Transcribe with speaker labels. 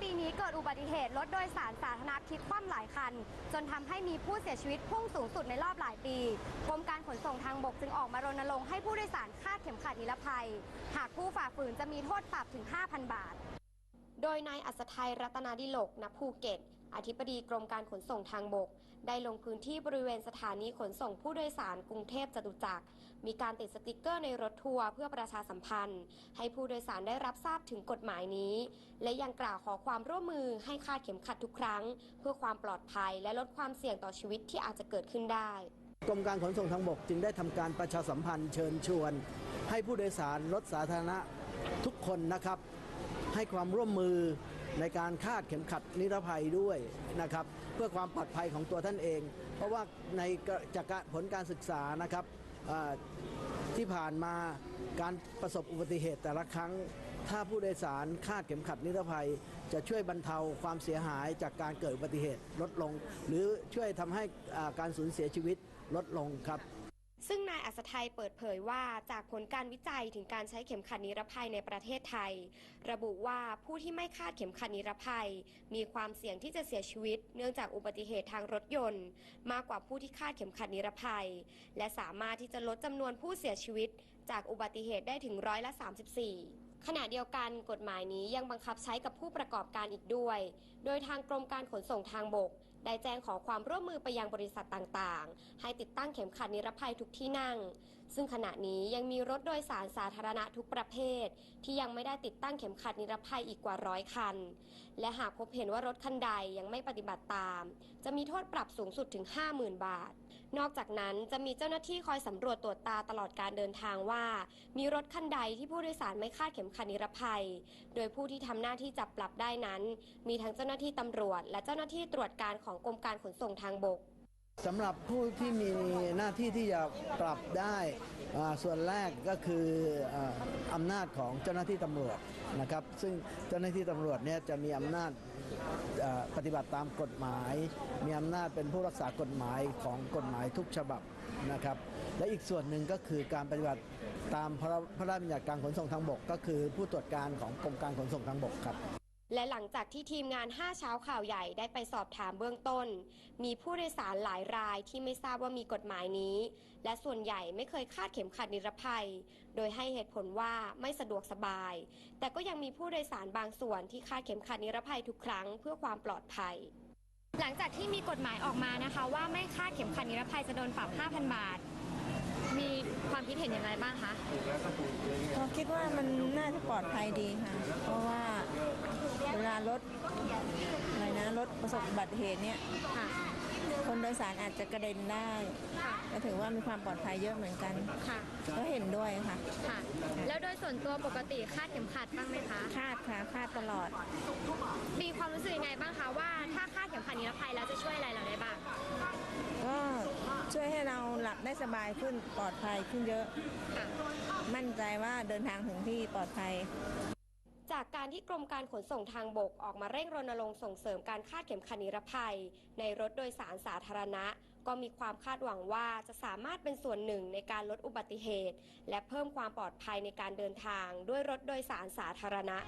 Speaker 1: ปีนี้เกิดอุบัติเหตุรถโดยสารสาธารณะพลิกคว่ำหลายคัน จนทำให้มีผู้เสียชีวิตพุ่งสูงสุดในรอบหลายปีกรมการขนส่งทางบกจึงออกมารณรงค์ให้ผู้โดยสารคาดเข็มขัดนิรภัย หากผู้ฝ่าฝืนจะมีโทษปรับถึง 5,000 บาท โดยนายอัศทัยรัตนาดิโลกณภูเก็ต อธิบดีกรมการขนส่งทางบก ได้ลงพื้นที่บริเวณสถานีขนส่งผู้โดยสารกรุงเทพจตุจักร มีการติดสติกเกอร์ในรถทัวร์เพื่อประชาสัมพันธ์ ให้ผู้โดยสารได้รับทราบถึงกฎหมายนี้ และยังกล่าวขอความร่วมมือให้คาดเข็มขัดทุกครั้ง เพื่อความปลอดภัยและลดความเสี่ยงต่อชีวิตที่อาจจะเกิดขึ้นได้
Speaker 2: กรมการขนส่งทางบกจึงได้ทำการประชาสัมพันธ์เชิญชวน ให้ผู้โดยสารรถสาธารณะทุกคนนะครับ ให้ความร่วมมือในการคาดเข็มขัดนิรภัยด้วยนะครับ เพื่อความปลอดภัยของตัวท่านเอง เพราะว่าในจากผลการศึกษานะครับที่ผ่านมาการประสบอุบัติเหตุแต่ละครั้ง ถ้าผู้โดยสารคาดเข็มขัดนิรภัย จะช่วยบรรเทาความเสียหายจากการเกิดอุบัติเหตุลดลง หรือช่วยทำให้การสูญเสียชีวิตลดลงครับ
Speaker 1: ซึ่งนายอัศทัยเปิดเผยว่าจากผลการวิจัยถึงการใช้เข็มขัดนิรภัยในประเทศไทย ระบุว่าผู้ที่ไม่คาดเข็มขัดนิรภัย มีความเสี่ยงที่จะเสียชีวิต เนื่องจากอุบัติเหตุทางรถยนต์ มากกว่าผู้ที่คาดเข็มขัดนิรภัย และสามารถที่จะลดจำนวนผู้เสียชีวิต จากอุบัติเหตุได้ถึงร้อยละ 34ขณะเดียวกันกฎหมายนี้ยังบังคับใช้กับผู้ประกอบการอีกด้วย โดยทางกรมการขนส่งทางบก ได้แจ้งขอความร่วมมือไปยังบริษัทต่างๆ ให้ติดตั้งเข็มขัดนิรภัยทุกที่นั่ง ซึ่งขณะนี้ยังมีรถโดยสารสาธารณะทุกประเภท ที่ยังไม่ได้ติดตั้งเข็มขัดนิรภัยอีกกว่าร้อยคัน และหากพบเห็นว่ารถคันใดยังไม่ปฏิบัติตาม จะมีโทษปรับสูงสุดถึง 50,000 บาท นอกจากนั้นจะมีเจ้าหน้าที่คอยสำรวจตรวจตาตลอดการเดินทางว่า มีรถคันใดที่ผู้โดยสารไม่คาดเข็มขัดนิรภัย โดยผู้ที่ทำหน้าที่จับปรับได้นั้น มีทั้งเจ้าหน้าที่ตำรวจ และเจ้าหน้าที่ตรวจการของกรมการขนส่งทางบก
Speaker 2: สำหรับผู้ที่มีหน้าที่ที่จะปรับได้ส่วนแรกก็คืออำนาจของเจ้าหน้าที่ตำรวจนะครับ ซึ่งเจ้าหน้าที่ตำรวจเนี่ยจะมีอำนาจปฏิบัติตามกฎหมาย มีอำนาจเป็นผู้รักษากฎหมายของกฎหมายทุกฉบับนะครับ และอีกส่วนหนึ่งก็คือการปฏิบัติตามพระราชบัญญัติการขนส่งทางบก ก็คือผู้ตรวจการของกรมการขนส่งทางบกครับ
Speaker 1: และหลังจากที่ทีมงาน 5 เช้าข่าวใหญ่ได้ไปสอบถามเบื้องต้น มีผู้โดยสารหลายรายที่ไม่ทราบว่ามีกฎหมายนี้ และส่วนใหญ่ไม่เคยคาดเข็มขัดนิรภัย โดยให้เหตุผลว่าไม่สะดวกสบาย แต่ก็ยังมีผู้โดยสารบางส่วนที่คาดเข็มขัดนิรภัยทุกครั้งเพื่อความปลอดภัย หลังจากที่มีกฎหมายออกมานะคะ ว่าไม่คาดเข็มขัดนิรภัยจะโดนปรับ 5,000 บาท ความคิดเห็นอย่างไรบ้างคะ
Speaker 3: เราคิดว่ามันน่าจะปลอดภัยดีค่ะ เพราะว่าเวลารถอะไรนะรถประสบอุบัติเหตุเนี่ย
Speaker 1: ค่ะ
Speaker 3: คนโดยสารอาจจะกระเด็นได้
Speaker 1: ค่ะ
Speaker 3: ก็ถือว่ามีความปลอดภัยเยอะเหมือนกัน
Speaker 1: ค่ะ
Speaker 3: ก็เห็นด้วยค่ะ
Speaker 1: ค่ะ แล้วโดยส่วนตัวปกติคาดเข็มขัดบ้างไหมคะ
Speaker 3: คาดค่ะคาดตลอด
Speaker 1: มีความรู้สึกยังไงบ้างคะว่าถ้าคาดเข็มขัดนิรภัยแล้วจะช่วยอะไร
Speaker 3: ช่วยให้เราหลับได้สบายขึ้นปลอดภัยขึ้นเยอะ มั่นใจว่าเดินทางถึงที่ปลอดภัย
Speaker 1: จากการที่กรมการขนส่งทางบกออกมาเร่งรณรงค์ส่งเสริมการคาดเข็มขัดนิรภัย ในรถโดยสารสาธารณะ ก็มีความคาดหวังว่าจะสามารถเป็นส่วนหนึ่งในการลดอุบัติเหตุ และเพิ่มความปลอดภัยในการเดินทางด้วยรถโดยสารสาธารณะ